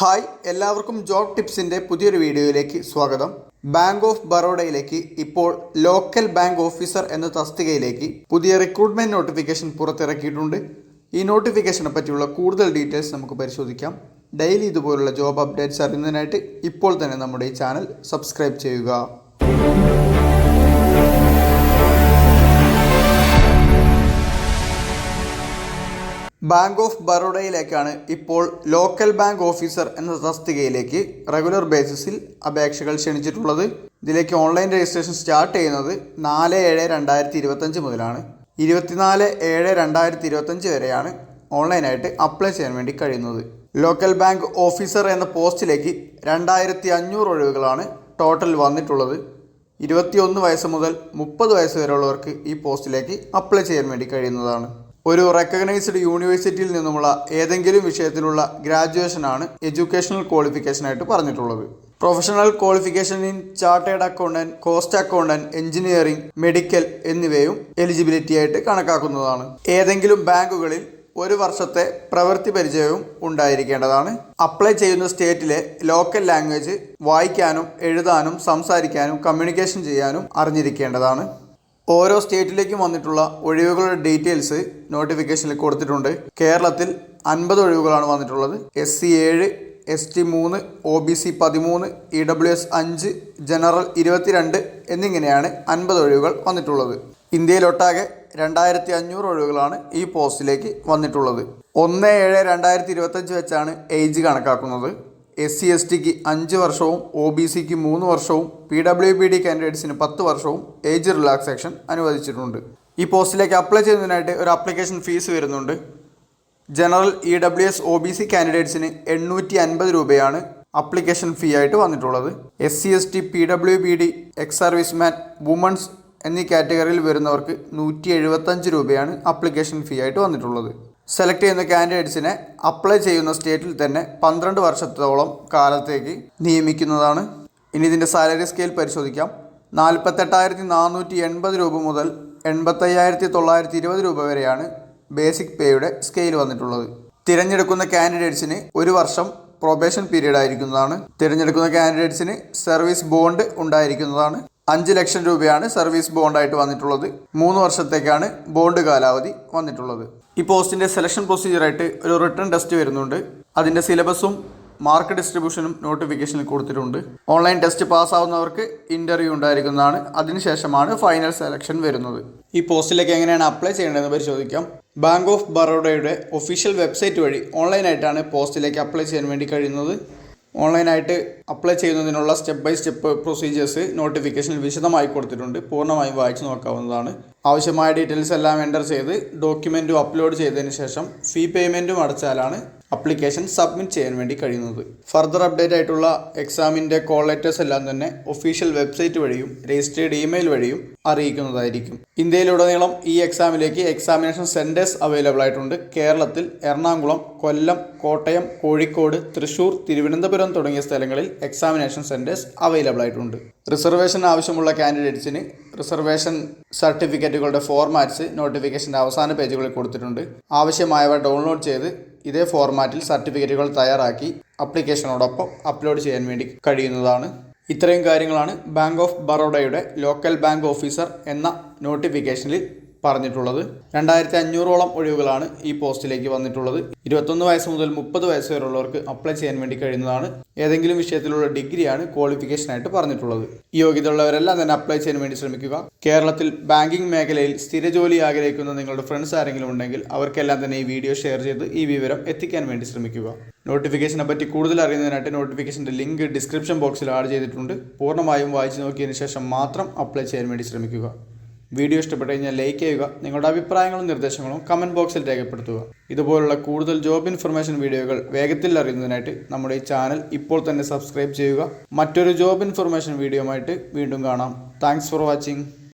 Hi എല്ലാവർക്കും job ടിപ്സിന്റെ പുതിയൊരു വീഡിയോയിലേക്ക് സ്വാഗതം. ബാങ്ക് ഓഫ് ബറോഡയിലേക്ക് ഇപ്പോൾ ലോക്കൽ ബാങ്ക് ഓഫീസർ എന്ന തസ്തികയിലേക്ക് പുതിയ റിക്രൂട്ട്മെന്റ് നോട്ടിഫിക്കേഷൻ പുറത്തിറക്കിയിട്ടുണ്ട്. ഈ നോട്ടിഫിക്കേഷനെ പറ്റിയുള്ള കൂടുതൽ ഡീറ്റെയിൽസ് നമുക്ക് പരിശോധിക്കാം. ഡെയിലി ഇതുപോലുള്ള ജോബ് അപ്ഡേറ്റ്സ് അറിയുന്നതിനായിട്ട് ഇപ്പോൾ തന്നെ നമ്മുടെ ഈ ചാനൽ സബ്സ്ക്രൈബ് ചെയ്യുക. ബാങ്ക് ഓഫ് ബറോഡയിലേക്കാണ് ഇപ്പോൾ ലോക്കൽ ബാങ്ക് ഓഫീസർ എന്ന തസ്തികയിലേക്ക് റെഗുലർ ബേസിസിൽ അപേക്ഷകൾ ക്ഷണിച്ചിട്ടുള്ളത്. ഇതിലേക്ക് ഓൺലൈൻ രജിസ്ട്രേഷൻ സ്റ്റാർട്ട് ചെയ്യുന്നത് നാല് ഏഴ് രണ്ടായിരത്തി ഇരുപത്തഞ്ച് മുതലാണ്. ഇരുപത്തിനാല് ഏഴ് രണ്ടായിരത്തി ഇരുപത്തഞ്ച് വരെയാണ് ഓൺലൈനായിട്ട് അപ്ലൈ ചെയ്യാൻ വേണ്ടി കഴിയുന്നത്. ലോക്കൽ ബാങ്ക് ഓഫീസർ എന്ന പോസ്റ്റിലേക്ക് രണ്ടായിരത്തി അഞ്ഞൂറ് ഒഴിവുകളാണ് ടോട്ടൽ വന്നിട്ടുള്ളത്. ഇരുപത്തിയൊന്ന് വയസ്സ് മുതൽ മുപ്പത് വയസ്സ് വരെയുള്ളവർക്ക് ഈ പോസ്റ്റിലേക്ക് അപ്ലൈ ചെയ്യാൻ വേണ്ടി കഴിയുന്നതാണ്. ഒരു റെക്കഗ്നൈസ്ഡ് യൂണിവേഴ്സിറ്റിയിൽ നിന്നുമുള്ള ഏതെങ്കിലും വിഷയത്തിലുള്ള ഗ്രാജുവേഷൻ ആണ് എഡ്യൂക്കേഷണൽ ക്വാളിഫിക്കേഷൻ ആയിട്ട് പറഞ്ഞിട്ടുള്ളത്. Professional qualification in chartered accountant cost accountant engineering medical എന്നിവയും എലിജിബിലിറ്റി ആയിട്ട് കണക്കാക്കുന്നതാണ്. ഏതെങ്കിലും ബാങ്കുകളിൽ ഒരു വർഷത്തെ പ്രവൃത്തി പരിചയവും ഉണ്ടായിരിക്കേണ്ടതാണ്. അപ്ലൈ ചെയ്യുന്ന സ്റ്റേറ്റിലെ ലോക്കൽ ലാംഗ്വേജ് വായിക്കാനും എഴുതാനും സംസാരിക്കാനും കമ്മ്യൂണിക്കേഷൻ ചെയ്യാനും അറിഞ്ഞിരിക്കേണ്ടതാണ്. ഓരോ സ്റ്റേറ്റിലേക്കും വന്നിട്ടുള്ള ഒഴിവുകളുടെ ഡീറ്റെയിൽസ് നോട്ടിഫിക്കേഷനിൽ കൊടുത്തിട്ടുണ്ട്. കേരളത്തിൽ അൻപത് ഒഴിവുകളാണ് വന്നിട്ടുള്ളത്. എസ് സി ഏഴ് എസ് ടി മൂന്ന് ഒ ബി സി പതിമൂന്ന് ഇ ഡബ്ല്യു എസ് അഞ്ച് ജനറൽ ഇരുപത്തിരണ്ട് എന്നിങ്ങനെയാണ് അൻപത് ഒഴിവുകൾ വന്നിട്ടുള്ളത്. ഇന്ത്യയിലൊട്ടാകെ രണ്ടായിരത്തി അഞ്ഞൂറ് ഒഴിവുകളാണ് ഈ പോസ്റ്റിലേക്ക് വന്നിട്ടുള്ളത്. ഒന്ന് ഏഴ് രണ്ടായിരത്തി ഇരുപത്തഞ്ച് വെച്ചാണ് ഏജ് കണക്കാക്കുന്നത്. എസ് സി എസ് ടിക്ക് അഞ്ച് വർഷവും ഒ ബി സിക്ക് മൂന്ന് വർഷവും പി ഡബ്ല്യു ബി ഡി കാൻഡിഡേറ്റ്സിന് പത്ത് വർഷവും ഏജ് റിലാക്സേഷൻ അനുവദിച്ചിട്ടുണ്ട്. ഈ പോസ്റ്റിലേക്ക് അപ്ലൈ ചെയ്യുന്നതിനായിട്ട് ഒരു ആപ്ലിക്കേഷൻ ഫീസ് വരുന്നുണ്ട്. General E W S O B C കാൻഡിഡേറ്റ്സിന് എണ്ണൂറ്റി അൻപത് രൂപയാണ് അപ്ലിക്കേഷൻ ഫീ ആയിട്ട് വന്നിട്ടുള്ളത്. S C S T P W B D ex serviceman women's എന്നീ കാറ്റഗറിയിൽ വരുന്നവർക്ക് നൂറ്റി എഴുപത്തഞ്ച് രൂപയാണ് അപ്ലിക്കേഷൻ ഫീ ആയിട്ട് വന്നിട്ടുള്ളത്. സെലക്ട് ചെയ്യുന്ന കാൻഡിഡേറ്റ്സിനെ അപ്ലൈ ചെയ്യുന്ന സ്റ്റേറ്റിൽ തന്നെ പന്ത്രണ്ട് വർഷത്തോളം കാലത്തേക്ക് നിയമിക്കുന്നതാണ്. ഇനി ഇതിന്റെ സാലറി സ്കെയിൽ പരിശോധിക്കാം. നാൽപ്പത്തെട്ടായിരത്തി നാനൂറ്റി എൺപത് രൂപ മുതൽ എൺപത്തയ്യായിരത്തി തൊള്ളായിരത്തി ഇരുപത് രൂപ വരെയാണ് ബേസിക് പേയുടെ സ്കെയിൽ വന്നിട്ടുള്ളത്. തിരഞ്ഞെടുക്കുന്ന കാൻഡിഡേറ്റ്സിന് ഒരു വർഷം പ്രൊബേഷൻ പീരീഡ് ആയിരിക്കുന്നതാണ്. തിരഞ്ഞെടുക്കുന്ന കാൻഡിഡേറ്റ്സിന് സർവീസ് ബോണ്ട് ഉണ്ടായിരിക്കുന്നതാണ്. അഞ്ച് ലക്ഷം രൂപയാണ് സർവീസ് ബോണ്ടായിട്ട് വന്നിട്ടുള്ളത്. മൂന്ന് വർഷത്തേക്കാണ് ബോണ്ട് കാലാവധി വന്നിട്ടുള്ളത്. ഈ പോസ്റ്റിന്റെ സെലക്ഷൻ പ്രൊസീജിയറായിട്ട് ഒരു റിട്ടേൺ ടെസ്റ്റ് വരുന്നുണ്ട്. അതിന്റെ സിലബസും മാർക്ക് ഡിസ്ട്രിബ്യൂഷനും നോട്ടിഫിക്കേഷനിൽ കൊടുത്തിട്ടുണ്ട്. ഓൺലൈൻ ടെസ്റ്റ് പാസ്സാവുന്നവർക്ക് ഇന്റർവ്യൂ ഉണ്ടായിരിക്കുന്നതാണ്. അതിനുശേഷമാണ് ഫൈനൽ സെലക്ഷൻ വരുന്നത്. ഈ പോസ്റ്റിലേക്ക് എങ്ങനെയാണ് അപ്ലൈ ചെയ്യേണ്ടതെന്ന് പരിശോധിക്കാം. ബാങ്ക് ഓഫ് ബറോഡയുടെ ഒഫീഷ്യൽ വെബ്സൈറ്റ് വഴി ഓൺലൈനായിട്ടാണ് പോസ്റ്റിലേക്ക് അപ്ലൈ ചെയ്യാൻ വേണ്ടി കഴിയുന്നത്. ഓൺലൈനായിട്ട് അപ്ലൈ ചെയ്യുന്നതിനുള്ള സ്റ്റെപ്പ് ബൈ സ്റ്റെപ്പ് പ്രൊസീജിയേഴ്സ് നോട്ടിഫിക്കേഷനിൽ വിശദമായി കൊടുത്തിട്ടുണ്ട്. പൂർണമായും വായിച്ചു നോക്കാവുന്നതാണ്. ആവശ്യമായ ഡീറ്റെയിൽസ് എല്ലാം എന്റർ ചെയ്ത് ഡോക്യുമെന്റും അപ്ലോഡ് ചെയ്തതിന് ശേഷം ഫീ പേയ്മെന്റും അടച്ചാലാണ് അപ്ലിക്കേഷൻ സബ്മിറ്റ് ചെയ്യാൻ വേണ്ടി കഴിയുന്നത്. ഫർദർ അപ്ഡേറ്റ് ആയിട്ടുള്ള എക്സാമിന്റെ കോൾ ലെറ്റേഴ്സ് എല്ലാം തന്നെ ഒഫീഷ്യൽ വെബ്സൈറ്റ് വഴിയും രജിസ്റ്റേർഡ് ഇമെയിൽ വഴിയും അറിയിക്കുന്നതായിരിക്കും. ഇന്ത്യയിലുടനീളം ഈ എക്സാമിലേക്ക് എക്സാമിനേഷൻ സെന്റേഴ്സ് അവൈലബിൾ ആയിട്ടുണ്ട്. കേരളത്തിൽ എറണാകുളം കൊല്ലം കോട്ടയം കോഴിക്കോട് തൃശൂർ തിരുവനന്തപുരം തുടങ്ങിയ സ്ഥലങ്ങളിൽ എക്സാമിനേഷൻ സെന്റേഴ്സ് അവൈലബിൾ ആയിട്ടുണ്ട്. റിസർവേഷൻ ആവശ്യമുള്ള കാൻഡിഡേറ്റ്സിന് റിസർവേഷൻ സർട്ടിഫിക്കറ്റുകളുടെ ഫോർമാറ്റ്സ് നോട്ടിഫിക്കേഷന്റെ അവസാന പേജുകളിൽ കൊടുത്തിട്ടുണ്ട്. ആവശ്യമായവ ഡൗൺലോഡ് ചെയ്ത് ഇതേ ഫോർമാറ്റിൽ സർട്ടിഫിക്കറ്റുകൾ തയ്യാറാക്കി അപ്ലിക്കേഷനോടൊപ്പം അപ്ലോഡ് ചെയ്യാൻ വേണ്ടി കഴിയുന്നതാണ്. ഇത്രയും കാര്യങ്ങളാണ് ബാങ്ക് ഓഫ് ബറോഡയുടെ ലോക്കൽ ബാങ്ക് ഓഫീസർ എന്ന നോട്ടിഫിക്കേഷനിൽ പറഞ്ഞിട്ടുള്ളത്. രണ്ടായിരത്തി അഞ്ഞൂറോളം ഒഴിവുകളാണ് ഈ പോസ്റ്റിലേക്ക് വന്നിട്ടുള്ളത്. ഇരുപത്തൊന്ന് വയസ്സ് മുതൽ മുപ്പത് വയസ്സ് വരെയുള്ളവർക്ക് അപ്ലൈ ചെയ്യാൻ വേണ്ടി കഴിയുന്നതാണ് ഏതെങ്കിലും വിഷയത്തിലുള്ള ഡിഗ്രിയാണ് ക്വാളിഫിക്കേഷൻ ആയിട്ട് പറഞ്ഞിട്ടുള്ളത്. ഈ യോഗ്യതയുള്ളവരെല്ലാം തന്നെ അപ്ലൈ ചെയ്യാൻ വേണ്ടി ശ്രമിക്കുക. കേരളത്തിൽ ബാങ്കിംഗ് മേഖലയിൽ സ്ഥിര ജോലി ആഗ്രഹിക്കുന്ന നിങ്ങളുടെ ഫ്രണ്ട്സ് ആരെങ്കിലും ഉണ്ടെങ്കിൽ അവർക്കെല്ലാം തന്നെ ഈ വീഡിയോ ഷെയർ ചെയ്ത് ഈ വിവരം എത്തിക്കാൻ വേണ്ടി ശ്രമിക്കുക. നോട്ടിഫിക്കേഷനെ പറ്റി കൂടുതൽ അറിയുന്നതിനായിട്ട് നോട്ടിഫിക്കേഷന്റെ ലിങ്ക് ഡിസ്ക്രിപ്ഷൻ ബോക്സിൽ ആഡ് ചെയ്തിട്ടുണ്ട്. പൂർണമായും വായിച്ചു നോക്കിയതിന് ശേഷം മാത്രം അപ്ലൈ ചെയ്യാൻ വേണ്ടി ശ്രമിക്കുക. വീഡിയോ ഇഷ്ടപ്പെട്ട് കഴിഞ്ഞാൽ ലൈക്ക് ചെയ്യുക നിങ്ങളുടെ അഭിപ്രായങ്ങളും നിർദ്ദേശങ്ങളും കമന്റ് ബോക്സിൽ രേഖപ്പെടുത്തുക. ഇതുപോലുള്ള കൂടുതൽ ജോബ് ഇൻഫർമേഷൻ വീഡിയോകൾ വേഗത്തിൽ അറിയുന്നതിനായിട്ട് നമ്മുടെ ഈ ചാനൽ ഇപ്പോൾ തന്നെ സബ്സ്ക്രൈബ് ചെയ്യുക. മറ്റൊരു ജോബ് ഇൻഫർമേഷൻ വീഡിയോ വീണ്ടും കാണാം. Thanks for watching